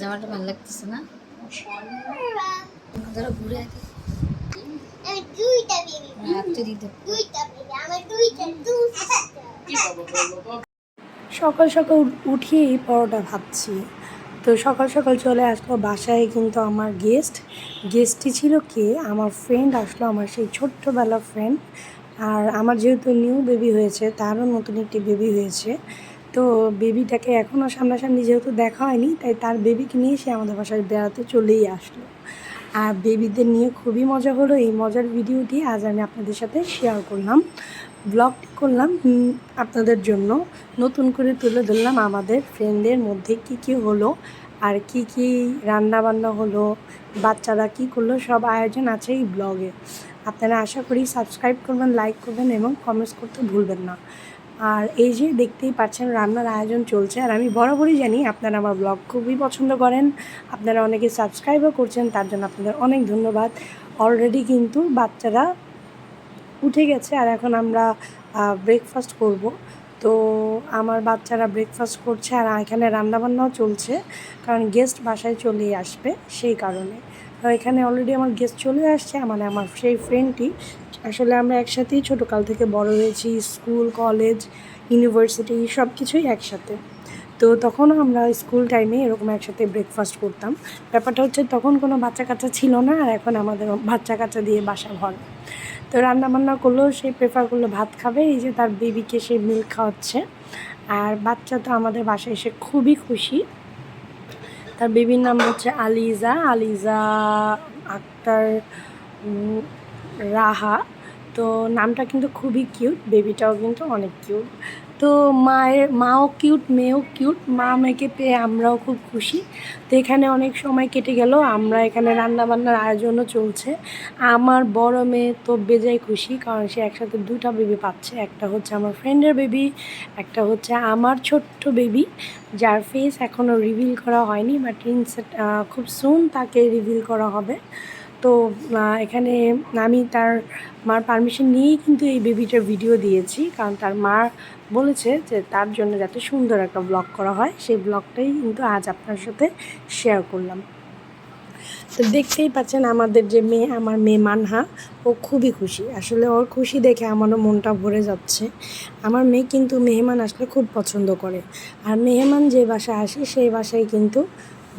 জামাটা ভালো লাগতেছে না। ধরো ঘুরে আগে সকাল সকাল উঠিয়েই পরোটা ভাবছি। তো সকাল সকাল চলে আসলো বাসায় কিন্তু আমার গেস্ট গেস্টটি ছিল কে? আমার ফ্রেন্ড আসলো, আমার সেই ছোট্টবেলার ফ্রেন্ড আর আমার যেহেতু নিউ বেবি হয়েছে, তারও নতুন একটি বেবি হয়েছে। তো বেবিটাকে এখনও সামনাসামনি যেহেতু দেখা হয়নি, তাই তার বেবিকে নিয়ে সে আমাদের বাসায় বেড়াতে চলেই আসলো। আর বেবিদের নিয়ে খুবই মজা হলো। এই মজার ভিডিওটি আজ আমি আপনাদের সাথে শেয়ার করলাম ব্লগটি করলাম আপনাদের জন্য। নতুন করে তুলে ধরলাম আমাদের ফ্রেন্ডদের মধ্যে কি কি হলো, আর কি কি রান্না বান্না হলো, বাচ্চারা কি করল, সব আয়োজন আছে এই ব্লগে আপনারা আশা করি সাবস্ক্রাইব করবেন লাইক করবেন এবং কমেন্টস করতে ভুলবেন না। আর এই যে দেখতেই পাচ্ছেন রান্নার আয়োজন চলছে, আর আমি বরাবরই জানি আপনারা আমার ব্লগ খুবই পছন্দ করেন, আপনারা অনেকে সাবস্ক্রাইবও করছেন, তার জন্য আপনাদের অনেক ধন্যবাদ। অলরেডি কিন্তু বাচ্চারা উঠে গেছে, আর এখন আমরা ব্রেকফাস্ট করব। তো আমার বাচ্চারা ব্রেকফাস্ট করছে, আর এখানে রান্নাবান্নাও চলছে, কারণ গেস্ট বাসায় চলেই আসবে, সেই কারণে। তো এখানে অলরেডি আমার গেস্ট চলে আসছে মানে আমার সেই ফ্রেন্ডটি আসলে আমরা একসাথেই ছোটোকাল থেকে বড় হয়েছি স্কুল কলেজ ইউনিভার্সিটি সব কিছুই একসাথে। তো তখনও আমরা স্কুল টাইমে এরকম একসাথে ব্রেকফাস্ট করতাম। ব্যাপারটা হচ্ছে তখন কোনো বাচ্চা কাচ্চা ছিল না, আর এখন আমাদের বাচ্চা কাচ্চা দিয়ে বাসা ভরা তো রান্না বান্না করলেও সে প্রেফার করল ভাত খাবে, এই যে তার বেবিকে সে মিল্ক খাওয়াচ্ছে। আর বাচ্চা তো আমাদের বাসায় এসে খুবই খুশি। তার বেবির নাম হচ্ছে আলিজা। আলিজা আক্তার রাহা। তো নামটা কিন্তু খুবই কিউট, বেবিটাও কিন্তু অনেক কিউট। তো মায়ের, মাও কিউট মেয়েও কিউট মা মেয়েকে পেয়ে আমরাও খুব খুশি। তো এখানে অনেক সময় কেটে গেল, আমরা এখানে রান্না বান্নার আয়োজনও চলছে। আমার বড় মেয়ে তো বেজায় খুশি, কারণ সে একসাথে দুটা বেবি পাচ্ছে। একটা হচ্ছে আমার ফ্রেন্ডের বেবি একটা হচ্ছে আমার ছোট্ট বেবি যার ফেস এখনও রিভিল করা হয়নি বাট ইনসেট খুব সুন তাকে রিভিল করা হবে। তো এখানে আমি তার মার পারমিশন নিয়েই কিন্তু এই বেবিটার ভিডিও দিয়েছি। কারণ তার মা বলেছে যে তার জন্য যাতে সুন্দর একটা ব্লগ করা হয়। সেই ব্লগটাই কিন্তু আজ আপনার সাথে শেয়ার করলাম। তো দেখতেই পাচ্ছেন আমাদের যে মেয়ে, আমার মেয়ে মানহা, ও খুবই খুশি। আসলে ওর খুশি দেখে আমারও মনটা ভরে যাচ্ছে। আমার মেয়ে কিন্তু মেহমান আসলে খুব পছন্দ করে। আর মেহমান যে বাসায় আসে, সেই বাসায় কিন্তু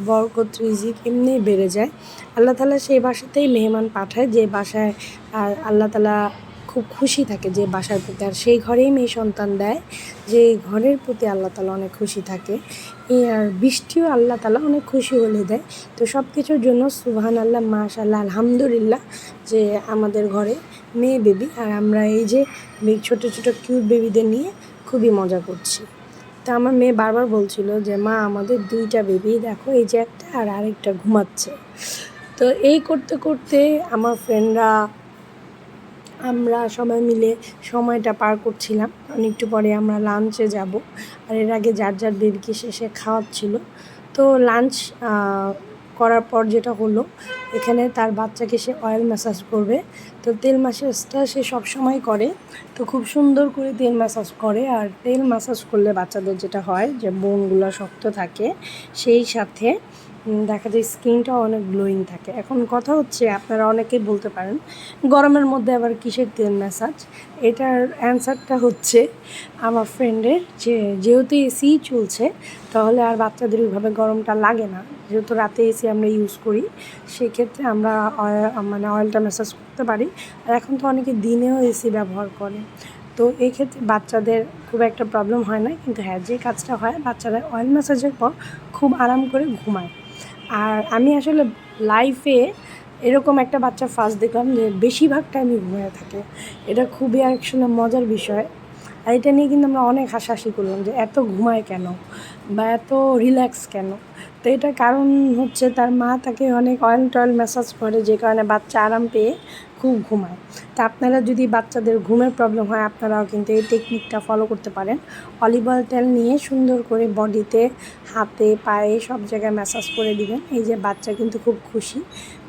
বরকত রিজিক এমনি বেড়ে যায়। আল্লাহ তালা সেই বাসাতেই মেহমান পাঠায়, যে বাসায়, আর আল্লাহ তালা খুব খুশি থাকে যে বাসার প্রতি। আর সেই ঘরেই মেয়ে সন্তান দেয়, যে ঘরের প্রতি আল্লাহ তালা অনেক খুশি থাকে। আর বৃষ্টিও আল্লাহ তালা অনেক খুশি হলে দেয়। তো সব কিছুর জন্য সুবহান আল্লাহ মাশাল্লাহ আলহামদুলিল্লাহ যে আমাদের ঘরে মেয়ে বেবি। আর আমরা এই যে ছোটো ছোটো কিউট বেবিদের নিয়ে খুবই মজা করছি। তা আমার মেয়ে বারবার বলছিল যে, মা, আমাদের দুইটা বেবি দেখো, এই যে একটা আর আরেকটা ঘুমাচ্ছে। তো এই করতে করতে আমার ফ্রেন্ডরা আমরা সবাই মিলে সময়টা পার করছিলাম। কারণ একটু পরে আমরা লাঞ্চে যাব। আর এর আগে যার যার বেবিকে শেষে খাওয়াচ্ছিল। তো লাঞ্চ করার পর যেটা হলো, এখানে তার বাচ্চাকে সে অয়েল ম্যাসাজ করবে। তো তেল ম্যাসাজটা সে সব সময় করে। তো খুব সুন্দর করে তেল ম্যাসাজ করে। আর তেল ম্যাসাজ করলে বাচ্চাদের যেটা হয় যে, বোনগুলো শক্ত থাকে, সেই সাথে দেখা যায় স্কিনটাও অনেক গ্লোয়িং থাকে। এখন কথা হচ্ছে, আপনারা অনেকেই বলতে পারেন, গরমের মধ্যে আবার কিসের তেল ম্যাসাজ এটার অ্যান্সারটা হচ্ছে আমার ফ্রেন্ডের যে, যেহেতু এসি চলছে, তাহলে আর বাচ্চাদের ওইভাবে গরমটা লাগে না। যেহেতু রাতে এসি আমরা ইউজ করি, সেক্ষেত্রে আমরা মানে অয়েলটা ম্যাসাজ করতে পারি। আর এখন তো অনেকে দিনেও এসি ব্যবহার করে। তো এই ক্ষেত্রে বাচ্চাদের খুব একটা প্রবলেম হয় না, কিন্তু হ্যাঁ যে কাজটা হয়, বাচ্চারা অয়েল ম্যাসাজের পর খুব আরাম করে ঘুমায়। আর আমি আসলে লাইফে এরকম একটা বাচ্চা ফার্স্ট দেখলাম যে বেশিরভাগ টাইমই ঘুমিয়ে থাকে। এটা খুবই আসলে মজার বিষয়। আর এটা নিয়ে কিন্তু আমরা অনেক হাসাহাসি করলাম যে এত ঘুমায় কেন? বা এত রিল্যাক্স কেন? তো এটার কারণ হচ্ছে তার মা তাকে অনেক অয়েল টয়েল ম্যাসাজ করে, যে কারণে বাচ্চা আরাম পেয়ে খুব ঘুমায়। তা আপনারা যদি বাচ্চাদের ঘুমের প্রবলেম হয়, আপনারাও কিন্তু এই টেকনিকটা ফলো করতে পারেন। অলিভ অয়েল তেল নিয়ে সুন্দর করে বডিতে হাতে, পায়ে সব জায়গায় ম্যাসাজ করে দিবেন। এই যে বাচ্চা কিন্তু খুব খুশি,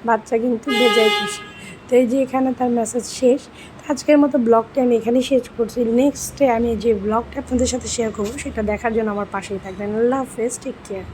বাচ্চা কিন্তু বেজায় খুশি। তো এই যে এখানে তার মেসেজ শেষ আজকের মতো ব্লগটা আমি এখানেই শেষ করছি। নেক্সটে আমি যে ব্লগটা আপনাদের সাথে শেয়ার করব, সেটা দেখার জন্য আমার পাশেই থাকবেন। আল্লাহ হাফেজ টেক কেয়ার